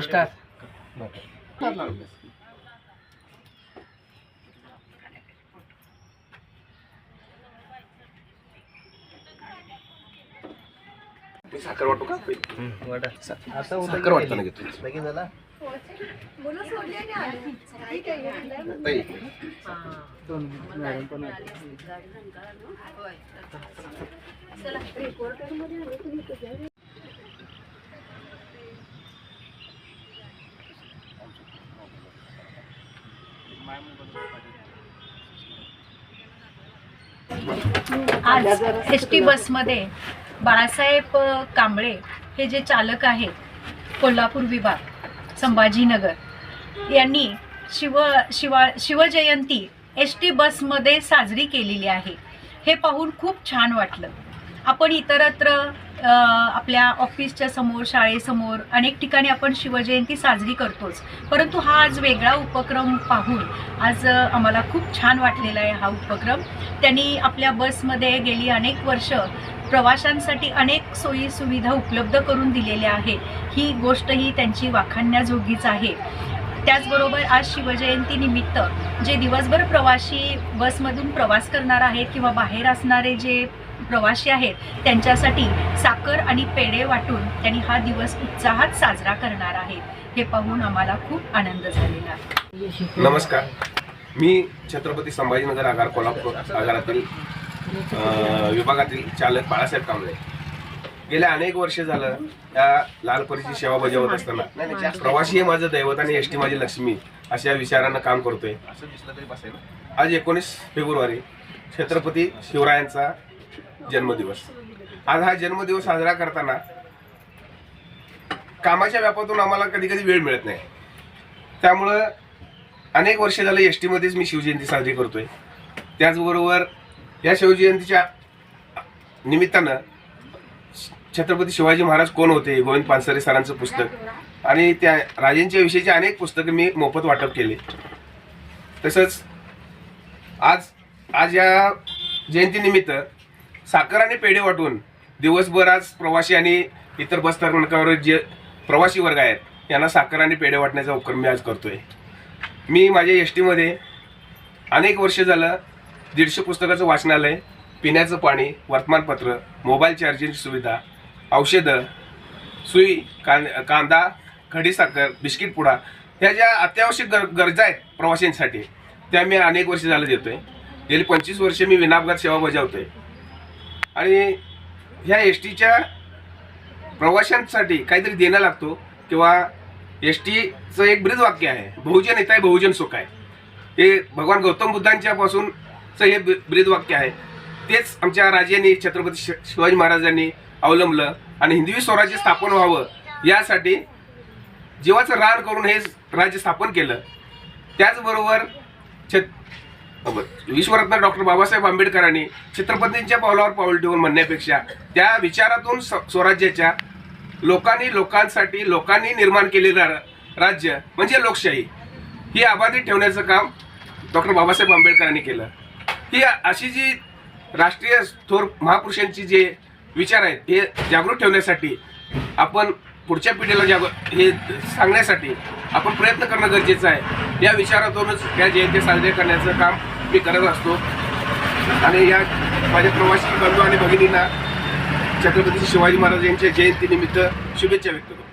Star साखर वाटू का? साखर वाटतं ना घेतो आणि आली. ठीक आहे ताई, आज एस टी बसमध्ये बाळासाहेब कांबळे हे जे चालक आहेत कोल्हापूर विभाग संभाजीनगर यांनी शिव शिवा शिवजयंती एस टी बसमध्ये साजरी केलेली आहे. हे पाहून खूप छान वाटलं. आपण इतरत्र आपल्या ऑफिसच्या समोर शाळेसमोर अनेक ठिकाणी आपण शिवजयंती साजरी करतोच. परंतु हा आज वेगळा उपक्रम पाहून आज आम्हाला खूप छान वाटलेला आहे हा उपक्रम. त्यांनी आपल्या बसमध्ये गेली अनेक वर्ष प्रवाशांसाठी अनेक सोयी सुविधा उपलब्ध करून दिलेल्या आहे. ही गोष्ट ही त्यांची वाखाणण्याजोगीच आहे. त्याचबरोबर आज शिवजयंतीनिमित्त जे दिवसभर प्रवासी बसमधून प्रवास करणार आहेत किंवा बाहेर असणारे जे प्रवासी आहेत त्यांच्यासाठी साखर आणि पेढे वाटून त्यांनी हा दिवस उत्साहात साजरा करणार आहेत. हे पाहून आम्हाला खूप आनंद झालेला. आहे नमस्कार. मी छत्रपती संभाजीनगर आगार कोल्हापूर आगारातील विभागातील चालक बाळासाहेब कांबळे. गेल्या अनेक वर्ष झालं या लालपरीची सेवा बजावत असताना. प्रवासी हे माझं दैवत आणि एस टी माझी लक्ष्मी अशा विचारानं काम करतोय. आज एकोणीस फेब्रुवारी छत्रपती शिवरायांचा जन्मदिवस. आज हा जन्मदिवस साजरा करताना कामाच्या व्यापातून आम्हाला कधी कधी वेळ मिळत नाही. त्यामुळं अनेक वर्ष झालं एस टीमध्येच मी शिवजयंती साजरी करतोय. त्याचबरोबर या शिवजयंतीच्या निमित्तानं छत्रपती शिवाजी महाराज कोण होते गोविंद पानसरे सरांचं पुस्तक आणि त्या राजेंच्या विषयीचे अनेक पुस्तकं मी मोफत वाटप केले. तसंच आज आज या जयंतीनिमित्त साखर आणि पेढे वाटून दिवसभर आज प्रवासी आणि इतर बस स्थानकावर जे प्रवासी वर्ग आहेत यांना साखर आणि पेढे वाटण्याचा उपक्रम मी आज करतोय. मी माझ्या एस टीमध्ये अनेक वर्ष झालं दीडशे पुस्तकाचं वाचनालय पिण्याचं पाणी वर्तमानपत्र मोबाईल चार्जिंग सुविधा औषधं सुई कां कांदा खडीसाखर बिस्किट पुडा ह्या ज्या अत्यावश्यक गर गरजा आहेत प्रवाशांसाठी त्या मी अनेक वर्ष झालं देतोय. गेली पंचवीस वर्षे मी विनापघात सेवा बजावतोय. आणि ह्या एस टीच्या प्रवाशांसाठी काहीतरी देणं लागतो किंवा एस टीचं एक ब्रीद वाक्य आहे बहुजन येत आहे बहुजन सुख आहे. हे भगवान गौतम बुद्धांच्या पासूनचं हे ब्रीद वाक्य आहे. तेच आमच्या राजांनी छत्रपती शि- शिवाजी महाराजांनी अवलंबलं आणि हिंदवी स्वराज्य स्थापन व्हावं यासाठी जीवाचं रान करून हे राज्य स्थापन केलं. त्याचबरोबर छत विश्वरत्न डॉक्टर बाबासाहेब आंबेडकरांनी छत्रपतींच्या पावलावर पाऊल ठेवून म्हणण्यापेक्षा त्या विचारातून स्वराज्याच्या लोकांनी लोकांसाठी लोकांनी निर्माण केलेलं रा- राज्य म्हणजे लोकशाही. ही अबाधित ठेवण्याचं काम डॉक्टर बाबासाहेब आंबेडकरांनी केलं. ही अशी जी राष्ट्रीय थोर महापुरुषांची जे विचार आहेत हे जागृत ठेवण्यासाठी आपण पुढच्या पिढीला जाग हे सांगण्यासाठी आपण प्रयत्न करणं गरजेचं आहे. या विचारातूनच या जयंती साजरे करण्याचं काम मी करत असतो. आणि या माझ्या प्रवासी बंधू आणि भगिनींना छत्रपती शिवाजी महाराज यांच्या जयंतीनिमित्त शुभेच्छा व्यक्त करतो.